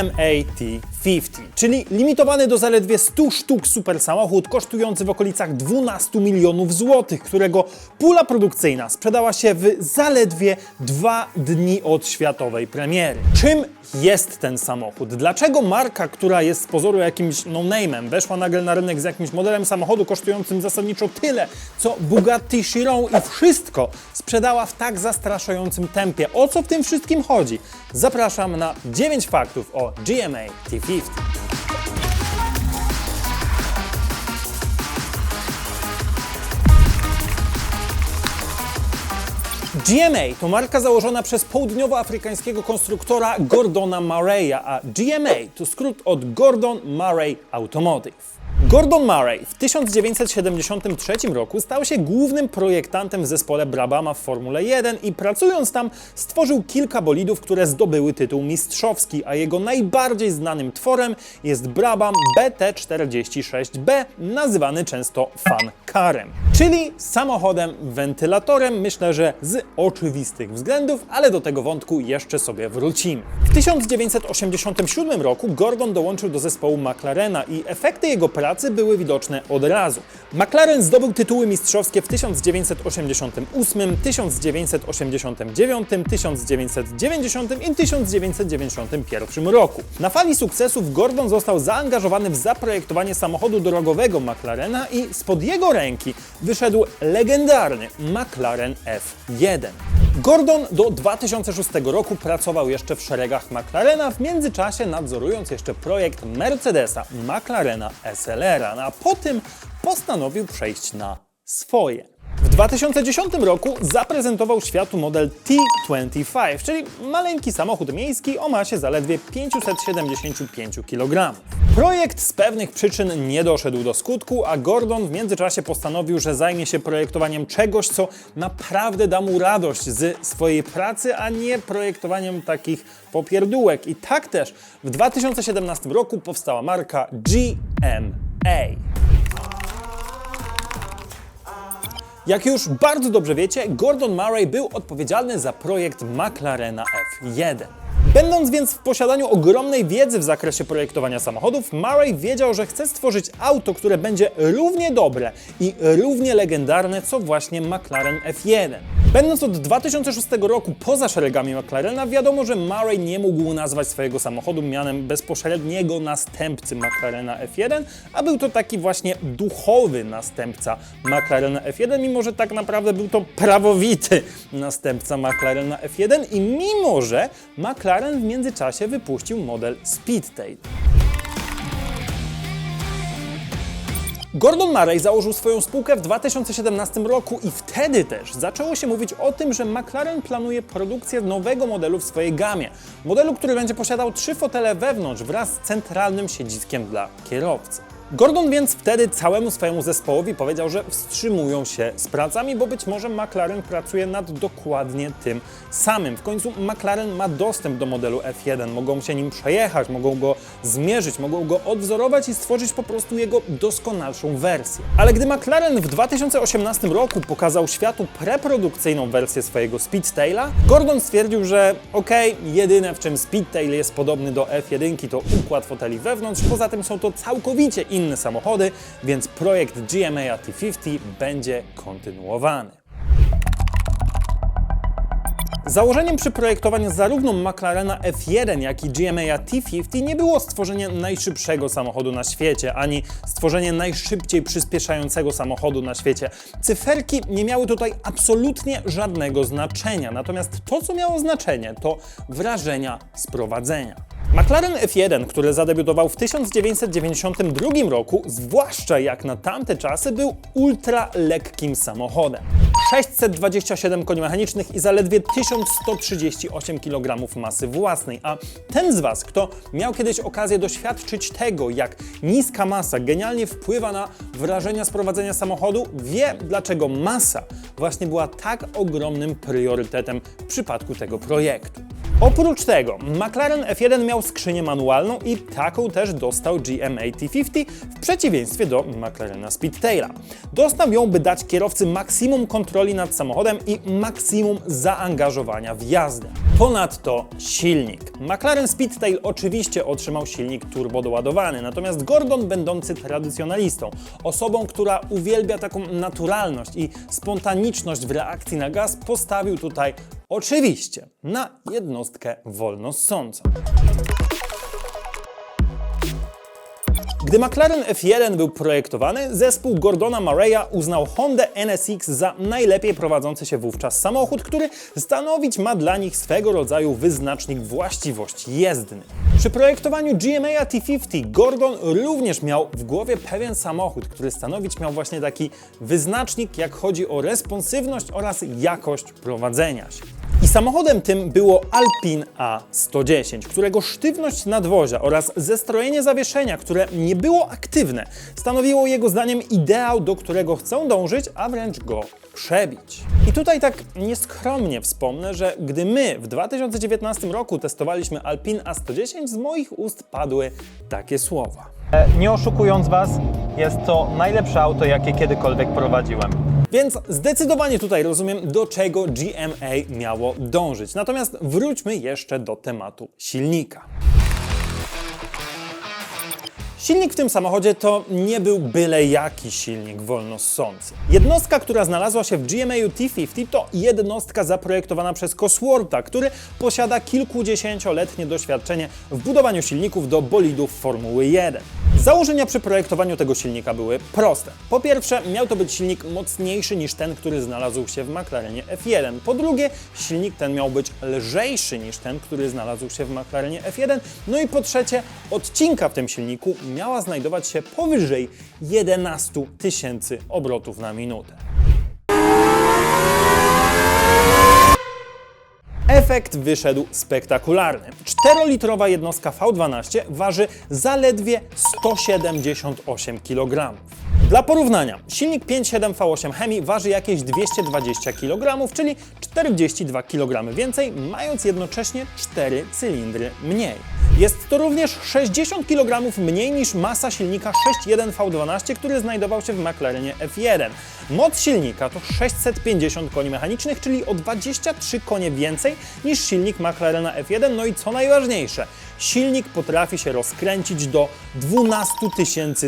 GMA-T50, czyli limitowany do zaledwie 100 sztuk super samochód kosztujący w okolicach 12 milionów złotych, którego pula produkcyjna sprzedała się w zaledwie dwa dni od światowej premiery. Czym jest ten samochód? Dlaczego marka, która jest z pozoru jakimś no-name'em, weszła nagle na rynek z jakimś modelem samochodu kosztującym zasadniczo tyle, co Bugatti Chiron i wszystko sprzedała w tak zastraszającym tempie? O co w tym wszystkim chodzi? Zapraszam na 9 faktów o GMA T50. GMA to marka założona przez południowoafrykańskiego konstruktora Gordona Murray'a, a GMA to skrót od Gordon Murray Automotive. Gordon Murray w 1973 roku stał się głównym projektantem w zespole Brabama w Formule 1 i pracując tam stworzył kilka bolidów, które zdobyły tytuł mistrzowski, a jego najbardziej znanym tworem jest Brabham BT46B, nazywany często fan carem, czyli samochodem wentylatorem, myślę, że z oczywistych względów, ale do tego wątku jeszcze sobie wrócimy. W 1987 roku Gordon dołączył do zespołu McLarena i efekty jego pracy były widoczne od razu. McLaren zdobył tytuły mistrzowskie w 1988, 1989, 1990 i 1991 roku. Na fali sukcesów Gordon został zaangażowany w zaprojektowanie samochodu drogowego McLarena i spod jego ręki wyszedł legendarny McLaren F1. Gordon do 2006 roku pracował jeszcze w szeregach McLarena, w międzyczasie nadzorując jeszcze projekt Mercedesa McLarena SLR, a po tym postanowił przejść na swoje. W 2010 roku zaprezentował światu model T25, czyli maleńki samochód miejski o masie zaledwie 575 kg. Projekt z pewnych przyczyn nie doszedł do skutku, a Gordon w międzyczasie postanowił, że zajmie się projektowaniem czegoś, co naprawdę da mu radość z swojej pracy, a nie projektowaniem takich popierdółek. I tak też w 2017 roku powstała marka GMA. Jak już bardzo dobrze wiecie, Gordon Murray był odpowiedzialny za projekt McLarena F1. Będąc więc w posiadaniu ogromnej wiedzy w zakresie projektowania samochodów, Murray wiedział, że chce stworzyć auto, które będzie równie dobre i równie legendarne, co właśnie McLaren F1. Będąc od 2006 roku poza szeregami McLarena, wiadomo, że Murray nie mógł nazwać swojego samochodu mianem bezpośredniego następcy McLarena F1, a był to taki właśnie duchowy następca McLarena F1, mimo że tak naprawdę był to prawowity następca McLarena F1 i mimo że McLaren w międzyczasie wypuścił model Speedtail. Gordon Murray założył swoją spółkę w 2017 roku i wtedy też zaczęło się mówić o tym, że McLaren planuje produkcję nowego modelu w swojej gamie. Modelu, który będzie posiadał trzy fotele wewnątrz wraz z centralnym siedziskiem dla kierowcy. Gordon więc wtedy całemu swojemu zespołowi powiedział, że wstrzymują się z pracami, bo być może McLaren pracuje nad dokładnie tym samym. W końcu McLaren ma dostęp do modelu F1, mogą się nim przejechać, mogą go zmierzyć, mogą go odwzorować i stworzyć po prostu jego doskonalszą wersję. Ale gdy McLaren w 2018 roku pokazał światu preprodukcyjną wersję swojego Speedtaila, Gordon stwierdził, że okej, jedyne w czym Speedtail jest podobny do F1 to układ foteli wewnątrz, poza tym są to całkowicie inne samochody, więc projekt GMA T50 będzie kontynuowany. Założeniem przy projektowaniu zarówno McLarena F1, jak i GMA T50 nie było stworzenie najszybszego samochodu na świecie, ani stworzenie najszybciej przyspieszającego samochodu na świecie. Cyferki nie miały tutaj absolutnie żadnego znaczenia, natomiast to, co miało znaczenie, to wrażenia z prowadzenia. McLaren F1, który zadebiutował w 1992 roku, zwłaszcza jak na tamte czasy, był ultra lekkim samochodem. 627 koni mechanicznych i zaledwie 1138 kg masy własnej. A ten z Was, kto miał kiedyś okazję doświadczyć tego, jak niska masa genialnie wpływa na wrażenia z prowadzenia samochodu, wie dlaczego masa właśnie była tak ogromnym priorytetem w przypadku tego projektu. Oprócz tego McLaren F1 miał skrzynię manualną i taką też dostał GMA T50 w przeciwieństwie do McLarena Speedtaila. Dostał ją, by dać kierowcy maksimum kontroli nad samochodem i maksimum zaangażowania w jazdę. Ponadto silnik. McLaren Speedtail oczywiście otrzymał silnik turbo doładowany, natomiast Gordon, będący tradycjonalistą, osobą, która uwielbia taką naturalność i spontaniczność w reakcji na gaz, postawił tutaj oczywiście na jednostkę wolnossącą. Gdy McLaren F1 był projektowany, zespół Gordona Murraya uznał Honda NSX za najlepiej prowadzący się wówczas samochód, który stanowić ma dla nich swego rodzaju wyznacznik właściwości jezdnych. Przy projektowaniu GMA T50 Gordon również miał w głowie pewien samochód, który stanowić miał właśnie taki wyznacznik, jak chodzi o responsywność oraz jakość prowadzenia się. I samochodem tym było Alpine A110, którego sztywność nadwozia oraz zestrojenie zawieszenia, które nie było aktywne, stanowiło jego zdaniem ideał, do którego chcą dążyć, a wręcz go przebić. I tutaj tak nieskromnie wspomnę, że gdy my w 2019 roku testowaliśmy Alpine A110, z moich ust padły takie słowa. Nie oszukując Was, jest to najlepsze auto, jakie kiedykolwiek prowadziłem. Więc zdecydowanie tutaj rozumiem, do czego GMA miało dążyć. Natomiast wróćmy jeszcze do tematu silnika. Silnik w tym samochodzie to nie był byle jaki silnik wolnossący. Jednostka, która znalazła się w GMA T50 to jednostka zaprojektowana przez Coswortha, który posiada kilkudziesięcioletnie doświadczenie w budowaniu silników do bolidów Formuły 1. Założenia przy projektowaniu tego silnika były proste. Po pierwsze, miał to być silnik mocniejszy niż ten, który znalazł się w McLarenie F1. Po drugie, silnik ten miał być lżejszy niż ten, który znalazł się w McLarenie F1. No i po trzecie, odcinka w tym silniku miała znajdować się powyżej 11 tysięcy obrotów na minutę. Efekt wyszedł spektakularny. 4-litrowa jednostka V12 waży zaledwie 178 kg. Dla porównania, silnik 5.7 V8 Hemi waży jakieś 220 kg, czyli 42 kg więcej, mając jednocześnie 4 cylindry mniej. Jest to również 60 kg mniej niż masa silnika 6.1 V12, który znajdował się w McLarenie F1. Moc silnika to 650 koni mechanicznych, czyli o 23 konie więcej niż silnik McLarena F1. No i co najważniejsze, silnik potrafi się rozkręcić do 12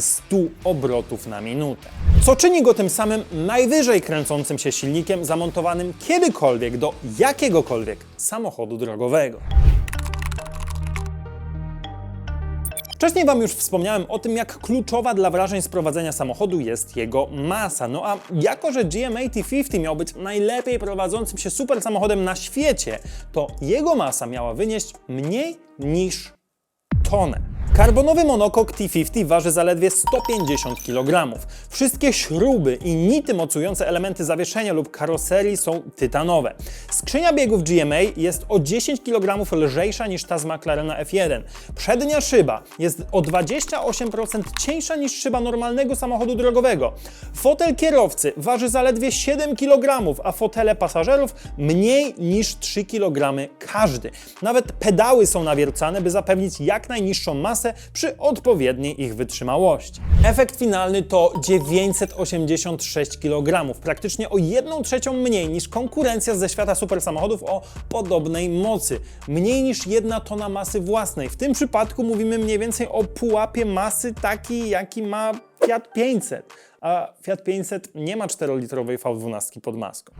100 obrotów na minutę. Co czyni go tym samym najwyżej kręcącym się silnikiem zamontowanym kiedykolwiek do jakiegokolwiek samochodu drogowego. Wcześniej Wam już wspomniałem o tym, jak kluczowa dla wrażeń z prowadzenia samochodu jest jego masa. No a jako, że GMA T50 miał być najlepiej prowadzącym się super samochodem na świecie, to jego masa miała wynieść mniej niż tonę. Karbonowy monokok T50 waży zaledwie 150 kg. Wszystkie śruby i nity mocujące elementy zawieszenia lub karoserii są tytanowe. Skrzynia biegów GMA jest o 10 kg lżejsza niż ta z McLarena F1. Przednia szyba jest o 28% cieńsza niż szyba normalnego samochodu drogowego. Fotel kierowcy waży zaledwie 7 kg, a fotele pasażerów mniej niż 3 kg każdy. Nawet pedały są nawiercane, by zapewnić jak najniższą masę przy odpowiedniej ich wytrzymałości. Efekt finalny to 986 kg, praktycznie o 1 trzecią mniej niż konkurencja ze świata super samochodów o podobnej mocy. Mniej niż 1 tona masy własnej. W tym przypadku mówimy mniej więcej o pułapie masy taki, jaki ma Fiat 500. A Fiat 500 nie ma 4-litrowej V12 pod maską.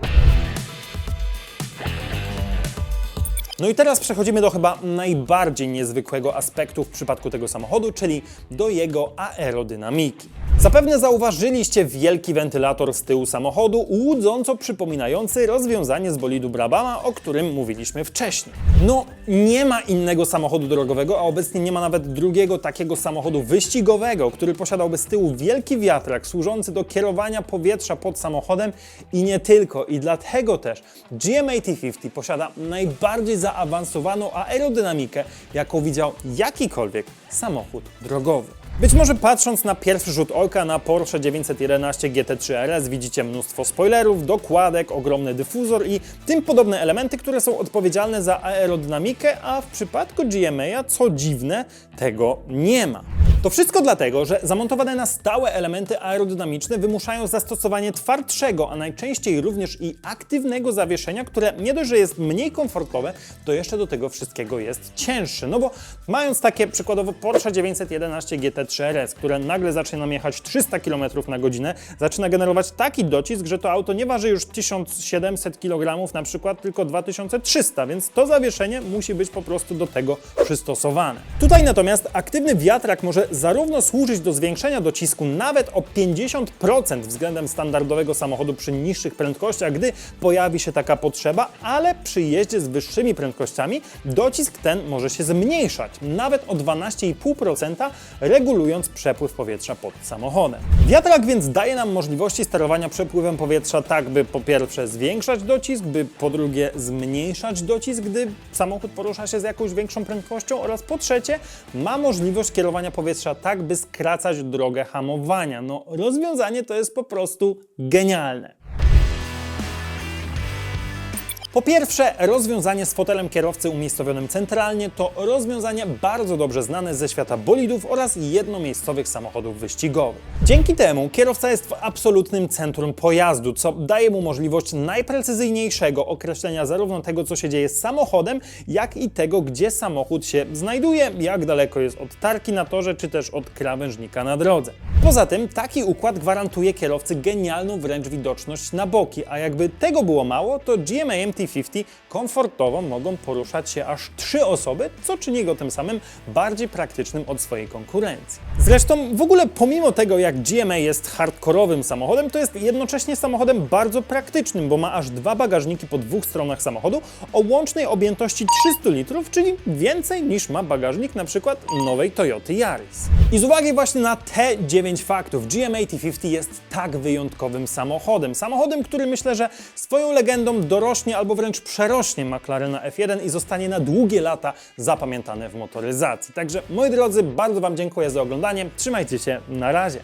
No i teraz przechodzimy do chyba najbardziej niezwykłego aspektu w przypadku tego samochodu, czyli do jego aerodynamiki. Zapewne zauważyliście wielki wentylator z tyłu samochodu, łudząco przypominający rozwiązanie z bolidu Brabama, o którym mówiliśmy wcześniej. No, nie ma innego samochodu drogowego, a obecnie nie ma nawet drugiego takiego samochodu wyścigowego, który posiadałby z tyłu wielki wiatrak służący do kierowania powietrza pod samochodem i nie tylko. I dlatego też GMA T50 posiada najbardziej zaawansowaną aerodynamikę, jaką widział jakikolwiek samochód drogowy. Być może patrząc na pierwszy rzut oka na Porsche 911 GT3 RS widzicie mnóstwo spoilerów, dokładek, ogromny dyfuzor i tym podobne elementy, które są odpowiedzialne za aerodynamikę, a w przypadku GMA, co dziwne, tego nie ma. To wszystko dlatego, że zamontowane na stałe elementy aerodynamiczne wymuszają zastosowanie twardszego, a najczęściej również i aktywnego zawieszenia, które nie dość, że jest mniej komfortowe, to jeszcze do tego wszystkiego jest cięższe. No bo mając takie przykładowo Porsche 911 GT3 RS, które nagle zacznie nam jechać 300 km na godzinę, zaczyna generować taki docisk, że to auto nie waży już 1700 kg na przykład, tylko 2300, więc to zawieszenie musi być po prostu do tego przystosowane. Tutaj natomiast aktywny wiatrak może zarówno służyć do zwiększenia docisku nawet o 50% względem standardowego samochodu przy niższych prędkościach, gdy pojawi się taka potrzeba, ale przy jeździe z wyższymi prędkościami docisk ten może się zmniejszać, nawet o 12,5%, regulując przepływ powietrza pod samochodem. Wiatrak więc daje nam możliwości sterowania przepływem powietrza tak, by po pierwsze zwiększać docisk, by po drugie zmniejszać docisk, gdy samochód porusza się z jakąś większą prędkością oraz po trzecie ma możliwość kierowania powietrza tak, by skracać drogę hamowania. No rozwiązanie to jest po prostu genialne. Po pierwsze, rozwiązanie z fotelem kierowcy umiejscowionym centralnie to rozwiązanie bardzo dobrze znane ze świata bolidów oraz jednomiejscowych samochodów wyścigowych. Dzięki temu kierowca jest w absolutnym centrum pojazdu, co daje mu możliwość najprecyzyjniejszego określenia zarówno tego, co się dzieje z samochodem, jak i tego, gdzie samochód się znajduje, jak daleko jest od tarki na torze, czy też od krawężnika na drodze. Poza tym, taki układ gwarantuje kierowcy genialną wręcz widoczność na boki, a jakby tego było mało, to GMA MT-50 komfortowo mogą poruszać się aż trzy osoby, co czyni go tym samym bardziej praktycznym od swojej konkurencji. Zresztą w ogóle pomimo tego, jak GMA jest hardkorowym samochodem, to jest jednocześnie samochodem bardzo praktycznym, bo ma aż dwa bagażniki po dwóch stronach samochodu o łącznej objętości 300 litrów, czyli więcej niż ma bagażnik na przykład nowej Toyoty Yaris. I z uwagi właśnie na te 9 faktów, GMA T50 jest tak wyjątkowym samochodem. Samochodem, który myślę, że swoją legendą dorośnie albo wręcz przerośnie McLarena F1 i zostanie na długie lata zapamiętane w motoryzacji. Także moi drodzy, bardzo Wam dziękuję za oglądanie. Trzymajcie się, na razie.